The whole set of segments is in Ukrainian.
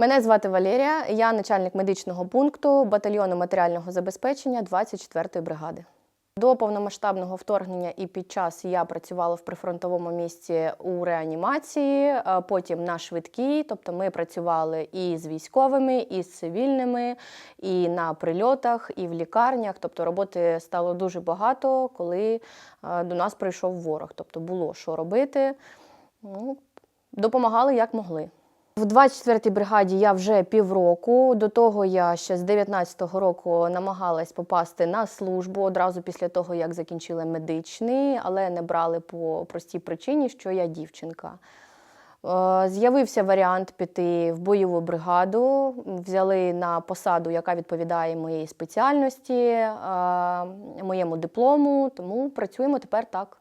Мене звати Валерія, я начальник медичного пункту батальйону матеріального забезпечення 24-ї бригади. До повномасштабного вторгнення і під час я працювала в прифронтовому місці у реанімації, потім на швидкій. Тобто ми працювали і з військовими, і з цивільними, і на прильотах, і в лікарнях. Тобто роботи стало дуже багато, коли е, до нас прийшов ворог. Тобто було що робити. Ну, допомагали як могли. В 24-й бригаді я вже півроку. До того я ще з 19-го року намагалась попасти на службу одразу після того, як закінчила медичний, але не брали по простій причині, що я дівчинка. Е, З'явився варіант піти в бойову бригаду. Взяли на посаду, яка відповідає моїй спеціальності, е, моєму диплому, тому працюємо тепер так.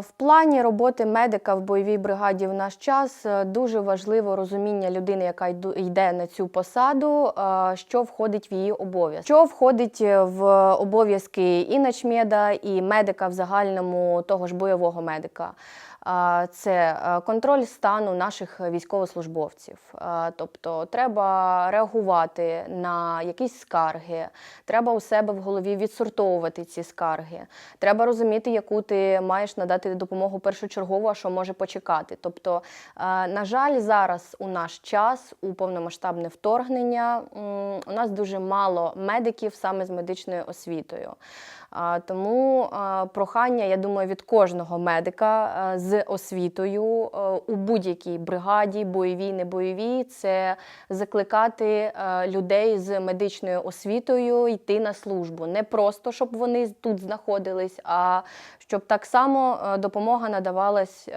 В плані роботи медика в бойовій бригаді в наш час е, дуже важливо розуміння людини, яка йде на цю посаду, е, що входить в її обов'язки. Що входить е, в обов'язки і начмеда, і медика в загальному того ж бойового медика. Це контроль стану наших військовослужбовців. Тобто треба реагувати на якісь скарги, треба у себе в голові відсортовувати ці скарги. Треба розуміти, яку ти маєш надати допомогу першочергово, а що може почекати. Тобто, е, на жаль, зараз у наш час, у повномасштабне вторгнення, у нас дуже мало медиків саме з медичною освітою. Тому е, прохання, я думаю, від кожного медика е, з освітою у будь-якій бригаді, бойовій, не бойовій, це закликати людей з медичною освітою йти на службу. Не просто щоб вони тут знаходились, а щоб так само е, допомога надавалась е,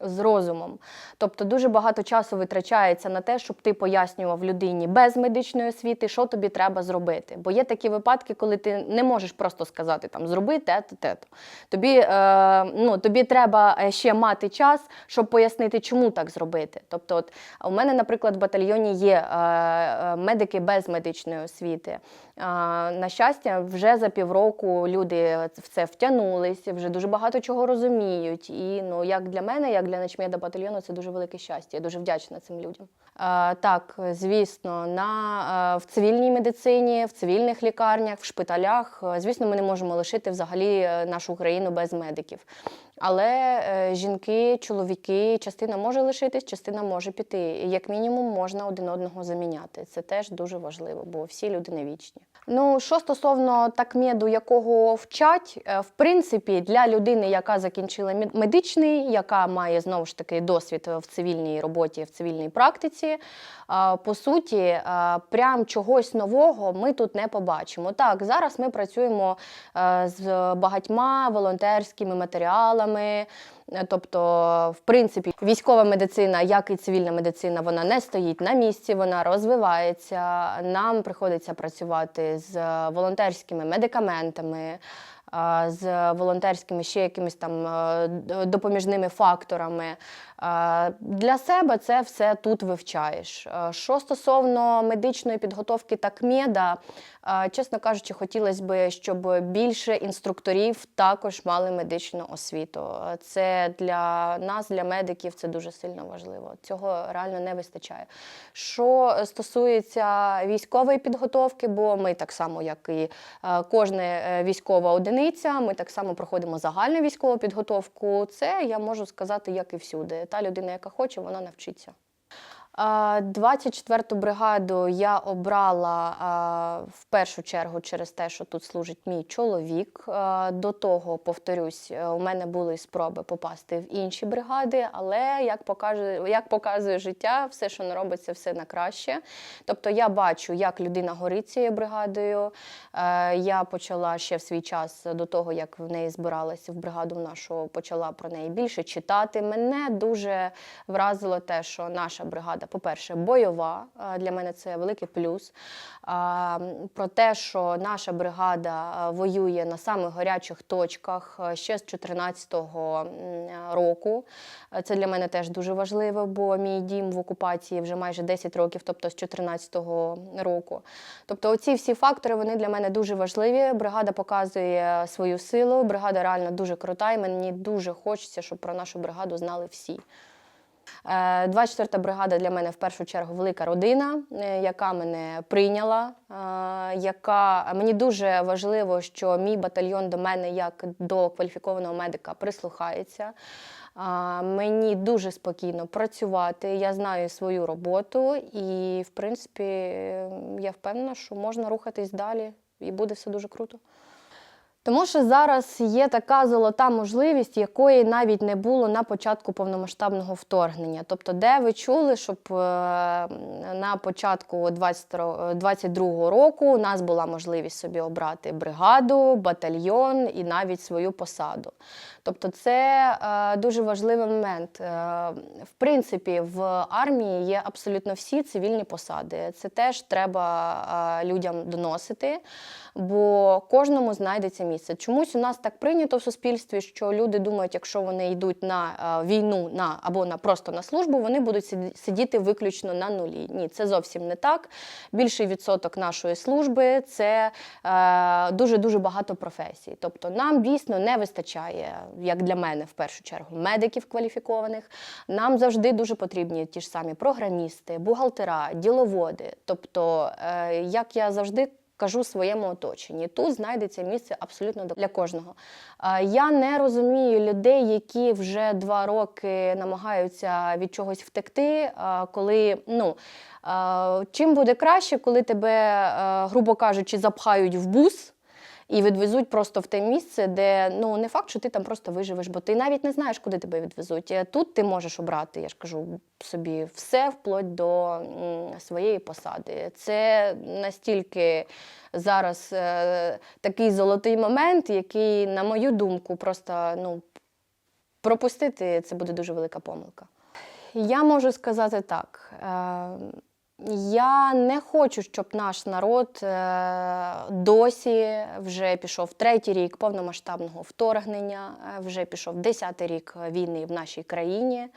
з розумом. Тобто дуже багато часу витрачається на те, щоб ти пояснював людині без медичної освіти, що тобі треба зробити. Бо є такі випадки, коли ти не можеш просто сказати там зроби те-то, те-то. Тобі, е, ну, тобі треба е, ще мати час, щоб пояснити, чому так зробити. Тобто, от у мене, наприклад, в батальйоні є медики без медичної освіти. На щастя, вже за півроку люди в це втягнулись, вже дуже багато чого розуміють. І ну, як для мене, як для начмеда батальйону, це дуже велике щастя. Я дуже вдячна цим людям. А, Так, звісно, на, в цивільній медицині, в цивільних лікарнях, в шпиталях, е, звісно, ми не можемо лишити взагалі е, нашу країну без медиків. Але е, жінки, чоловіки, частина може лишитись, частина може піти. Як мінімум можна один одного заміняти. Це теж дуже важливо, бо всі люди не вічні. Ну, що стосовно такмеду, якого вчать, е, в принципі, для людини, яка закінчила мед- медичний, яка має знову ж таки досвід в цивільній роботі, в цивільній практиці, е, по суті, е, прям чогось нового ми тут не побачимо. Так, зараз ми працюємо з багатьма волонтерськими матеріалами. Тобто, в принципі, військова медицина, як і цивільна медицина, вона не стоїть на місці, вона розвивається. Нам приходиться працювати з волонтерськими медикаментами, з волонтерськими ще якимись там е, допоміжними факторами. Для себе це все тут вивчаєш. Е, Що стосовно медичної підготовки та КМЕДа, е, чесно кажучи, хотілося б, щоб більше інструкторів також мали медичну освіту. Е, Це для нас, для медиків, це дуже сильно важливо. Цього реально не вистачає. Що стосується військової підготовки, бо ми так само, як і кожна військова одиниця, ми так само проходимо загальну військову підготовку. Це я можу сказати, як і всюди. Та людина, яка хоче, вона навчиться. А, 24-ту бригаду я обрала в першу чергу через те, що тут служить мій чоловік. До того, повторюсь, е, у мене були спроби попасти в інші бригади, але як покаже, як показує життя, все, що не робиться, все на краще. Тобто я бачу, як людина горить цією бригадою. Е, Я почала ще в свій час до того, як в неї збиралася в бригаду нашу, почала про неї більше читати. Мене дуже вразило те, що наша бригада, по-перше, бойова. Е, Для мене це великий плюс. Про те, що наша бригада е, воює на самих гарячих точках е, ще з 14-го року. Це для мене теж дуже важливо, бо мій дім в окупації вже майже 10 років, тобто з 14-го року. Тобто, оці всі фактори вони для мене дуже важливі. Бригада показує свою силу. Бригада реально дуже крута, і мені дуже хочеться, щоб про нашу бригаду знали всі. Е, 24-та бригада для мене в першу чергу велика родина, е, яка мене прийняла. е, Яка мені дуже важливо, що мій батальйон до мене як до кваліфікованого медика прислухається. Мені дуже спокійно працювати. Я знаю свою роботу, і в принципі е, я впевнена, що можна рухатись далі, і буде все дуже круто. Тому що зараз є така золота можливість, якої навіть не було на початку повномасштабного вторгнення. Тобто, де ви чули, щоб е, на початку 2022 року у нас була можливість собі обрати бригаду, батальйон і навіть свою посаду. Тобто, це е, дуже важливий момент. Е, в принципі, в армії є абсолютно всі цивільні посади. Це теж треба е, людям доносити, бо кожному знайдеться місце. Чомусь у нас так прийнято в суспільстві, що люди думають, якщо вони йдуть на війну на або на просто на службу, вони будуть сиді- сидіти виключно на нулі. Ні, це зовсім не так. Більший відсоток нашої служби це дуже дуже багато професій. Тобто нам дійсно не вистачає, як для мене, в першу чергу, медиків кваліфікованих. Нам завжди дуже потрібні ті ж самі програмісти, бухгалтера, діловоди. Тобто, е, як я завжди. Кажу своєму оточенні. Тут знайдеться місце абсолютно для кожного. Е, Я не розумію людей, які вже два роки намагаються від чогось втекти, е, коли ну. Чим буде краще, коли тебе, грубо кажучи, запхають в бус і відвезуть просто в те місце, де ну не факт, що ти там просто виживеш, бо ти навіть не знаєш, куди тебе відвезуть. Е, Тут ти можеш обрати, я ж кажу собі, все вплоть до своєї посади. Це настільки зараз е, такий золотий момент, який, на мою думку, просто ну, пропустити це буде дуже велика помилка. Я можу сказати так. Е, я не хочу, щоб наш народ е, досі вже пішов третій рік повномасштабного вторгнення, е, вже пішов десятий рік війни в нашій країні,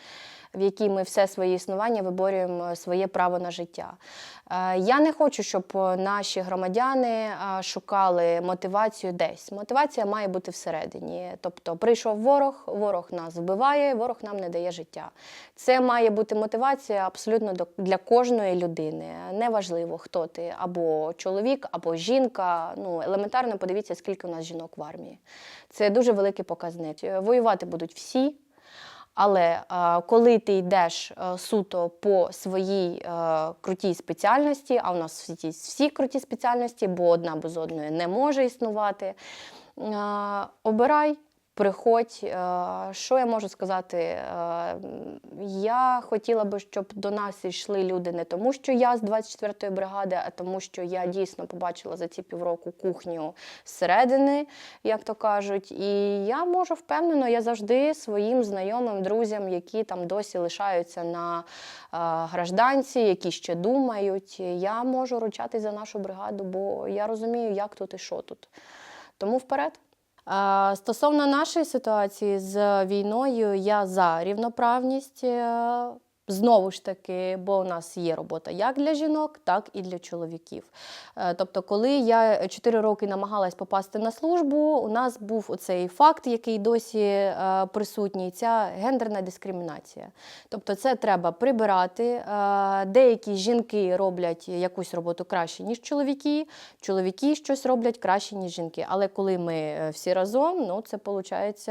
в якій ми все своє існування виборюємо своє право на життя. Е, Я не хочу, щоб наші громадяни е, шукали мотивацію десь. Мотивація має бути всередині. Тобто, прийшов ворог, ворог нас вбиває, ворог нам не дає життя. Це має бути мотивація абсолютно для кожної людини. Неважливо, хто ти, або чоловік, або жінка. Ну, елементарно подивіться, скільки у нас жінок в армії. Це дуже великий показник. Е, Воювати будуть всі. Але е, коли ти йдеш е, суто по своїй е, крутій спеціальності, а у нас всі, круті спеціальності, бо одна без одної не може існувати, обирай. Приходь, Е, що я можу сказати? Е, Я хотіла би, щоб до нас йшли люди не тому, що я з 24-ї бригади, а тому, що я дійсно побачила за ці півроку кухню зсередини, як то кажуть. І я можу впевнено, я завжди своїм знайомим, друзям, які там досі лишаються на е, гражданці, які ще думають, я можу ручатись за нашу бригаду, бо я розумію, як тут і що тут. Тому вперед. Е, Стосовно нашої ситуації з війною, я за рівноправність. Знову ж таки, бо у нас є робота як для жінок, так і для чоловіків. Е, Тобто, коли я 4 роки намагалась попасти на службу, у нас був оцей факт, який досі е, присутній, ця гендерна дискримінація. Тобто, це треба прибирати. Е, Деякі жінки роблять якусь роботу краще, ніж чоловіки, чоловіки щось роблять краще, ніж жінки. Але коли ми всі разом, ну це виходить.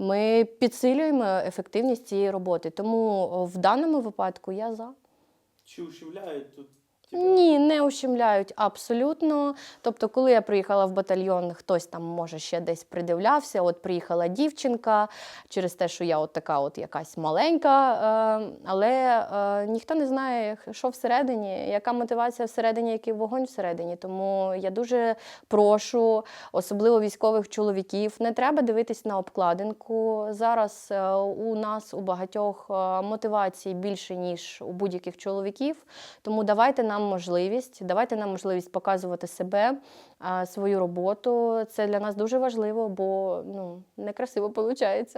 Ми підсилюємо ефективність цієї роботи. Тому о, в даному випадку я за. Чи ущемляють тут тебя? Ні, не ущемляють абсолютно. Тобто, коли я приїхала в батальйон, хтось там може ще десь придивлявся. От приїхала дівчинка через те, що я от така, от якась маленька, е, але е, ніхто не знає, що всередині, яка мотивація всередині, який вогонь всередині. Тому я дуже прошу, особливо військових чоловіків, не треба дивитись на обкладинку. Зараз е, у нас у багатьох мотивацій більше ніж у будь-яких чоловіків. Тому давайте нам можливість, давайте нам можливість показувати себе, свою роботу. Це для нас дуже важливо, бо ну некрасиво виходить.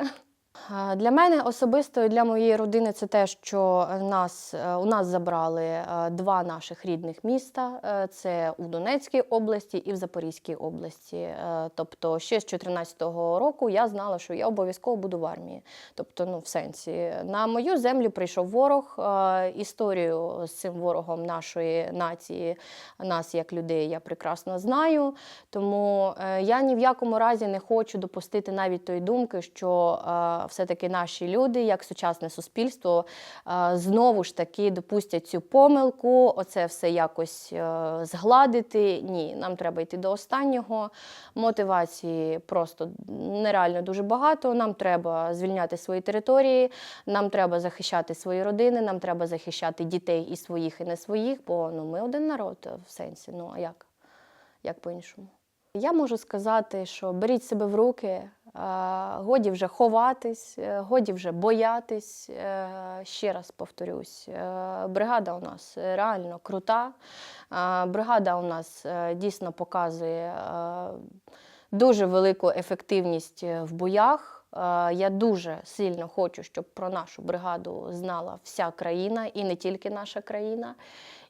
Е, Для мене особисто і для моєї родини це те, що нас, е, у нас забрали е, два наших рідних міста: Е, це у Донецькій області і в Запорізькій області. Е, Тобто, ще з 2014 року я знала, що я обов'язково буду в армії. Тобто, ну в сенсі на мою землю прийшов ворог. Е, Історію з цим ворогом нашої нації, нас як людей, я прекрасно знаю. Тому е, я ні в якому разі не хочу допустити навіть тої думки, що е, все-таки наші люди, як сучасне суспільство, е, знову ж таки допустять цю помилку, оце все якось е, згладити. Ні, нам треба йти до останнього. Мотивації просто нереально дуже багато. Нам треба звільняти свої території, нам треба захищати свої родини, нам треба захищати дітей і своїх, і не своїх, бо ну, ми один народ в сенсі. Ну а як? Як по-іншому? Я можу сказати, що беріть себе в руки, е, годі вже ховатись, е, годі вже боятись. Е, Ще раз повторюсь, бригада у нас реально крута. Бригада у нас дійсно показує дуже велику ефективність в боях. Я дуже сильно хочу, щоб про нашу бригаду знала вся країна і не тільки наша країна.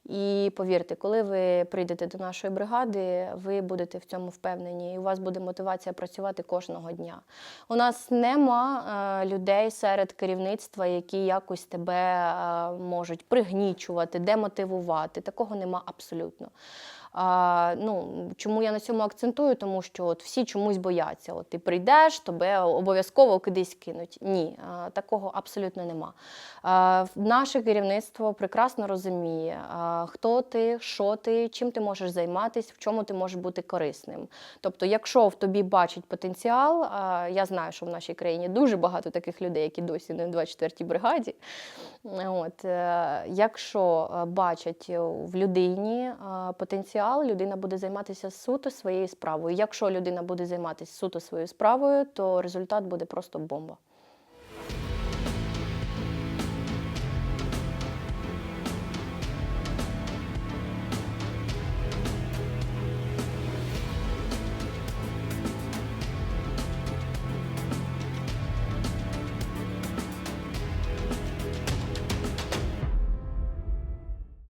І повірте, коли ви прийдете до нашої бригади, ви будете в цьому впевнені, і у вас буде мотивація працювати кожного дня. У нас нема е, людей серед керівництва, які якось тебе е, можуть пригнічувати, демотивувати. Такого нема абсолютно. А, ну, чому я на цьому акцентую? Тому що от всі чомусь бояться. От ти прийдеш, тебе обов'язково кудись кинуть. Ні, а, такого абсолютно нема. А, наше керівництво прекрасно розуміє, а, хто ти, що ти, чим ти можеш займатися, в чому ти можеш бути корисним. Тобто, якщо в тобі бачить потенціал, а, я знаю, що в нашій країні дуже багато таких людей, які досі не в 24-й бригаді. От, е, якщо е, бачать в людині е, потенціал, людина буде займатися суто своєю справою. Якщо людина буде займатися суто своєю справою, то результат буде просто бомба.